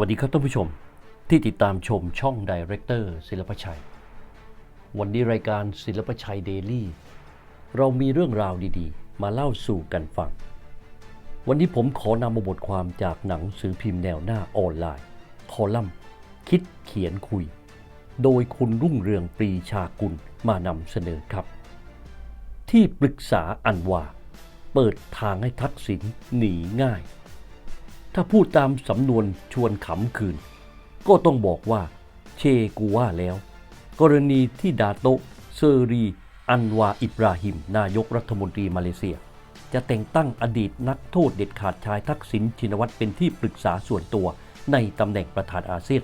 วัสดีครับท่านผู้ชมที่ติดตามชมช่องดีเรคเตอร์ศิลปชัย วันนี้รายการศิลปชัยเดลี่เรามีเรื่องราวดีๆ มาเล่าสู่กันฟัง วันนี้ผมขอนำมาบทความจากหนังสือพิมพ์แนวหน้าออนไลน์ คอลัมน์ คิดเขียนคุย โดยคุณรุ่งเรืองปรีชากุลมานำเสนอครับ ที่ปรึกษาอันว่า เปิดทางให้ทักษิณหนีง่าย ถ้าพูดตามสำนวนชวนขำคืน ก็ต้องบอกว่า เชกูว่าแล้ว กรณีที่ดาโตเซอรี อันวาอิบราฮิม นายกรัฐมนตรีมาเลเซีย จะแต่งตั้งอดีตนักโทษเด็ดขาดชายทักษิณชินวัตรเป็นที่ปรึกษาส่วนตัวในตำแหน่งประธานอาเซียน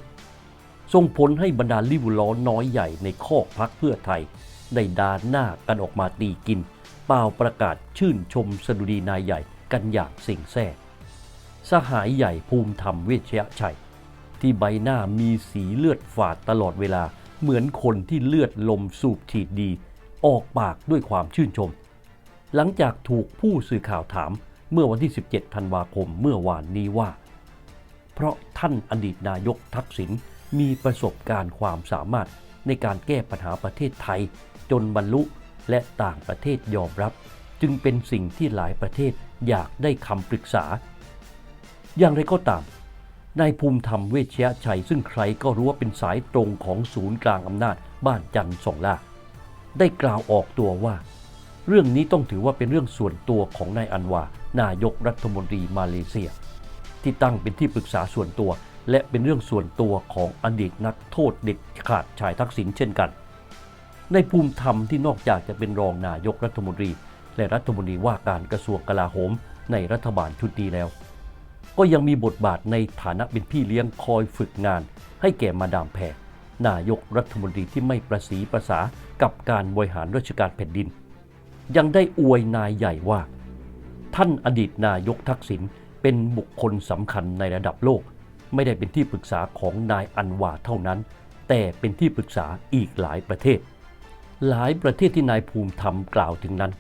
ส่งผลให้บรรดาลิบูล้อน้อยใหญ่ในคอพักเพื่อไทย ได้ดานหน้ากันออกมาตีกิน เปล่าประกาศชื่นชมสดุดีนายใหญ่กันอย่างสิ่งแซ่ สหายใหญ่ภูมิธรรมเวชยชัย ที่ใบหน้ามีสีเลือดฝาดตลอดเวลาเหมือนคนที่เลือดลมสูบฉีดดี ออกปากด้วยความชื่นชม หลังจากถูกผู้สื่อข่าวถามเมื่อวันที่ 17 ธันวาคมเมื่อวานนี้ว่า เพราะท่านอดีตนายกทักษิณมีประสบการณ์ความสามารถในการแก้ปัญหาประเทศไทย จนบรรลุและต่างประเทศยอมรับ จึงเป็นสิ่งที่หลายประเทศอยากได้คำปรึกษา อย่างไรก็ตามนายภูมิธรรมเวชยชัย ซึ่งใครก็รู้ว่าเป็นสายตรงของศูนย์กลางอำนาจบ้านจันทร์สองล่า ได้กล่าวออกตัวว่า เรื่องนี้ต้องถือว่าเป็นเรื่องส่วนตัวของนายอันวา นายกรัฐมนตรีมาเลเซีย ที่ตั้งเป็นที่ปรึกษาส่วนตัว และเป็นเรื่องส่วนตัวของอดีตนักโทษเด็ดขาดชายทักษิณเช่นกัน ในภูมิธรรมที่นอกจากจะเป็นรองนายกรัฐมนตรี และรัฐมนตรีว่าการกระทรวงกลาโหมในรัฐบาลชุดนี้แล้ว ก็ยังมีบทบาทในฐานะเป็นพี่เลี้ยงคอยฝึกงาน ให้แก่มาดามแพรนายกรัฐมนตรีที่ไม่ประสีประสากับการบริหารราชการแผ่นดิน ยังได้อวยนายใหญ่ว่า ท่านอดีตนายกทักษิณเป็นบุคคลสำคัญในระดับโลก ไม่ได้เป็นที่ปรึกษาของนายอันวาเท่านั้น แต่เป็นที่ปรึกษาอีกหลายประเทศ หลายประเทศที่นายภูมิธรรมกล่าวถึงนั้น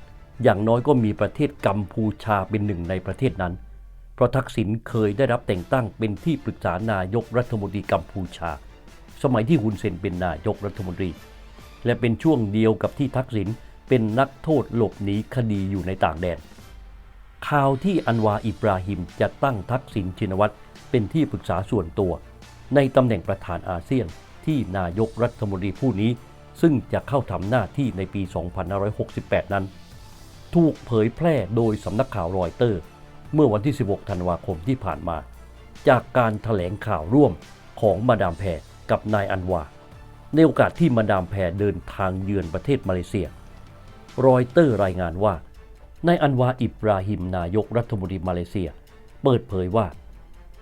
อย่างน้อยก็มีประเทศกัมพูชาเป็นหนึ่งในประเทศนั้น เพราะทักษิณเคยได้รับแต่งตั้งเป็นที่ปรึกษานายกรัฐมนตรีกัมพูชา สมัยที่ฮุนเซนเป็นนายกรัฐมนตรี และเป็นช่วงเดียวกับที่ทักษิณเป็นนักโทษหลบหนีคดีอยู่ในต่างแดน ข่าวที่อันวาอิบราฮิมจะตั้งทักษิณชินวัตรเป็นที่ปรึกษาส่วนตัว ในตำแหน่งประธานอาเซียนที่นายกรัฐมนตรีผู้นี้ ซึ่งจะเข้าทำหน้าที่ในปี 2568 นั้น ถูกเผยแพร่โดยสำนักข่าวรอยเตอร์ เมื่อวันที่ 16 ธันวาคมที่ผ่านมา จากการถแถลงข่าวร่วมของมาดามแพรกับนายอันวา ในโอกาสที่มาดามแพรเดินทางเยือนประเทศมาเลเซีย รอยเตอร์รายงานว่านายอันวาอิบราฮิมนายกรัฐมนตรีมาเลเซีย เปิดเผยว่า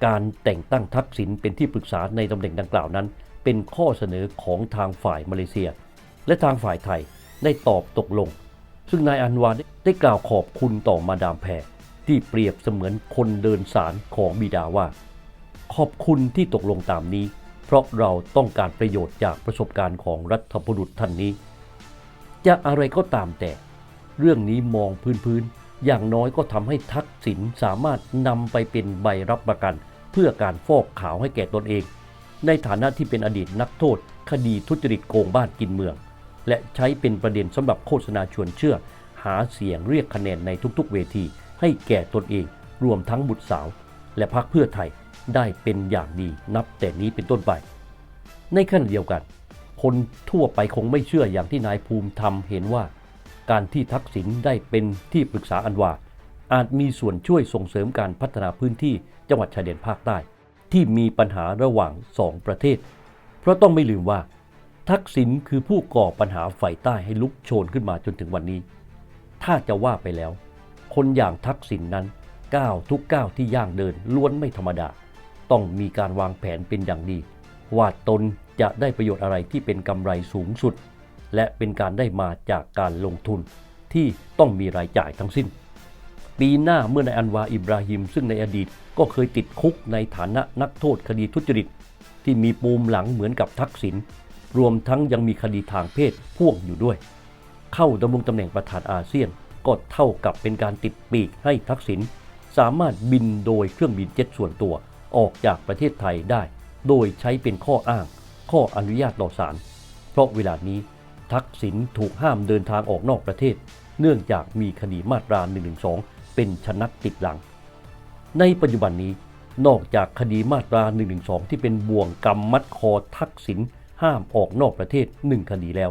การแต่งตั้งทักษิณเป็นที่ปรึกษาในตำแหน่งดังกล่าวนั้น เป็นข้อเสนอของทางฝ่ายมาเลเซีย และทางฝ่ายไทยได้ตอบตกลง ซึ่งนายอันวาได้กล่าวขอบคุณต่อมาดามแพร ที่เปรียบเสมือนคนเดินสารของบิดาว่า ขอบคุณที่ตกลงตามนี้ เพราะเราต้องการประโยชน์จากประสบการณ์ของรัฐบุรุษท่านนี้ จะอะไรก็ตามแต่ เรื่องนี้มองพื้นๆอย่างน้อยก็ทำให้ทักษิณสามารถนำไปเป็นใบรับประกัน เพื่อการฟอกขาวให้แก่ตนเอง ในฐานะที่เป็นอดีตนักโทษ คดีทุจริตโกงบ้านกินเมือง และใช้เป็นประเด็นสำหรับโฆษณาชวนเชื่อ หาเสียงเรียกคะแนนในทุกๆ เวที ให้แก่ตนเองรวมทั้งบุตรสาว และพรรคเพื่อไทยได้เป็นอย่างดีนับแต่นี้เป็นต้นไป ในขณะเดียวกัน คนทั่วไปคงไม่เชื่ออย่างที่นายภูมิธรรมเห็นว่า การที่ทักษิณได้เป็นที่ปรึกษาอันวาอาจมีส่วนช่วยส่งเสริมการพัฒนาพื้นที่จังหวัดชายแดนภาคใต้ ที่มีปัญหาระหว่างสองประเทศ เพราะต้องไม่ลืมว่า ทักษิณคือผู้ก่อปัญหาฝ่ายใต้ให้ลุกโชนขึ้นมาจนถึงวันนี้ ถ้าจะว่าไปแล้ว คนอย่างทักษิณนนั้นก้าวทุกก้าวที่ย่างเดินล้วนไม่ธรรมดา ต้องมีการวางแผนเป็นอย่างดี ว่าตนจะได้ประโยชน์อะไรที่เป็นกำไรสูงสุด และเป็นการได้มาจากการลงทุนที่ต้องมีรายจ่ายทั้งสิ้น ปีหน้าเมื่อนายอันวาอิบราฮิม ซึ่งในอดีตก็เคยติดคุกในฐานะนักโทษคดีทุจริต ที่มีปูมหลังเหมือนกับทักษิณรวมทั้งยังมีคดีทางเพศพ่วงอยู่ด้วย เข้าดำรงตำแหน่งประธานอาเซียน ก็เท่ากับเป็นการติดปีกให้ทักษิณสามารถบินโดยเครื่องบินเจ็ตส่วนตัวออกจากประเทศไทยได้ โดยใช้เป็นข้ออ้าง ข้ออนุญาตต่อศาลเพราะเวลานี้ทักษิณถูกห้ามเดินทางออกนอกประเทศ เนื่องจากมีคดีมาตรา 112 เป็นชนักติดหลัง ในปัจจุบันนี้นอกจากคดีมาตรา 112 ที่เป็นบ่วงกรรมมัดคอทักษิณห้ามออกนอกประเทศหนึ่งคดีแล้ว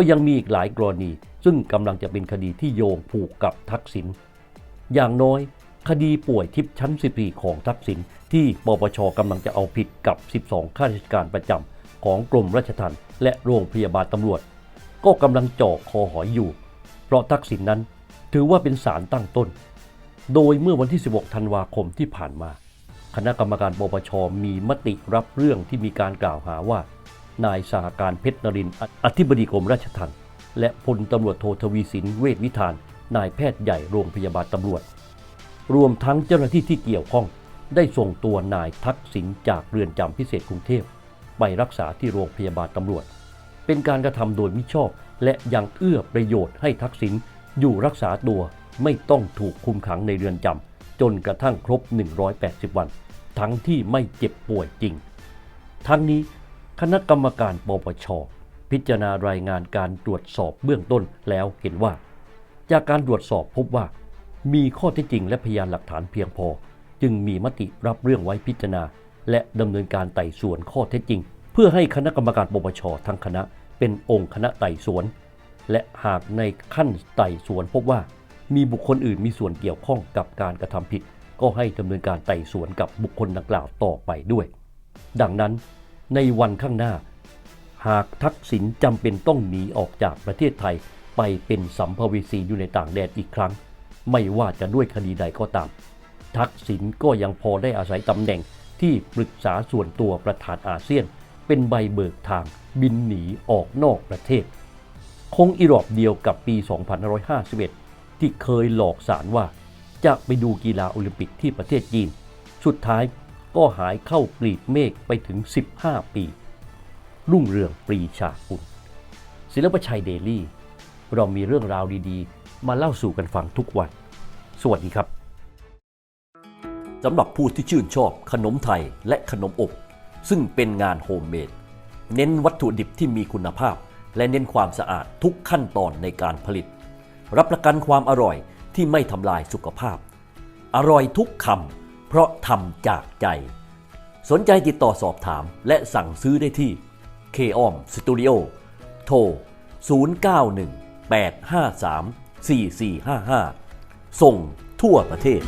ก็ยังมีอีกหลายกรณี ซึ่งกำลังจะเป็นคดีที่โยงผูกกับทักษิณอย่างน้อยคดีป่วยทิพย์ชั้น 14 ของทักษิณที่ปปชกำลังจะเอาผิดกับ 12 ข้าราชการประจำของกรมราชทัณฑ์และโรงพยาบาลตำรวจ ก็กำลังจ่อคอหอยอยู่ เพราะทักษิณนนั้นถือว่าเป็นสารตั้งต้น โดยเมื่อวันที่ 16 ธันวาคมที่ผ่านมา คณะกรรมการปปชมีมติรับเรื่องที่มีการกล่าวหาว่า นายสหการเพชรนรินทร์ออธิบดีกรมราชทัณฑ์และพลตำรวจโททวีสินเวชวิธาน นายแพทย์ใหญ่โรงพยาบาลตำรวจ รวมทั้งเจ้าหน้าที่ที่เกี่ยวข้อง ได้ส่งตัวนายทักษิณจากเรือนจำพิเศษกรุงเทพไปรักษาที่โรงพยาบาลตำรวจ เป็นการกระทำโดยมิชอบ และยังเอื้อประโยชน์ให้ทักษิณอยู่รักษาตัวไม่ต้องถูกคุมขังในเรือนจำจนกระทั่งครบ 180 วัน ทั้งที่ไม่เจ็บป่วยจริง ทั้งนี้ คณะกรรมการปปช พิจารณารายงานการตรวจสอบเบื้องต้นแล้วเห็นว่า จากการตรวจสอบพบว่า มีข้อเท็จจริงและพยานหลักฐานเพียงพอ จึงมีมติรับเรื่องไว้พิจารณา และดำเนินการไต่สวนข้อเท็จจริง เพื่อให้คณะกรรมการปปชทั้งคณะเป็นองค์คณะไต่สวน และหากในขั้นไต่สวนพบว่า มีบุคคลอื่นมีส่วนเกี่ยวข้องกับการกระทำผิด ก็ให้ดำเนินการไต่สวนกับบุคคลดังกล่าวต่อไปด้วย ดังนั้น ในวันข้างหน้า หากทักษิณจำเป็นต้องหนีออกจากประเทศไทยไปเป็นสัมภเวสีอยู่ในต่างแดนอีกครั้ง ไม่ว่าจะด้วยคดีใดก็ตาม ทักษิณก็ยังพอได้อาศัยตำแหน่งที่ปรึกษาส่วนตัวประธานอาเซียน เป็นใบเบิกทางบินหนีออกนอกประเทศ คงอีรอบเดียวกับปี 2551 ที่เคยหลอกสารว่าจะไปดูกีฬาโอลิมปิกที่ประเทศจีน สุดท้าย ก็หายเข้ากลีบเมฆไปถึง 15 ปี รุ่งเรืองปรีชาคุณศิลปชัยเดลี่ เรามีเรื่องราวดีๆ มาเล่าสู่กันฟังทุกวัน สวัสดีครับสำหรับผู้ที่ชื่นชอบขนมไทยและขนมอบ ซึ่งเป็นงานโฮมเมดเน้นวัตถุดิบที่มีคุณภาพ และเน้นความสะอาดทุกขั้นตอนในการผลิต รับประกันความอร่อยที่ไม่ทำลายสุขภาพ อร่อยทุกคำ เพราะทำจากใจ สนใจติดต่อสอบถามและสั่งซื้อได้ที่ k o m Studio โทร 091 853 4455 ส่งทั่วประเทศ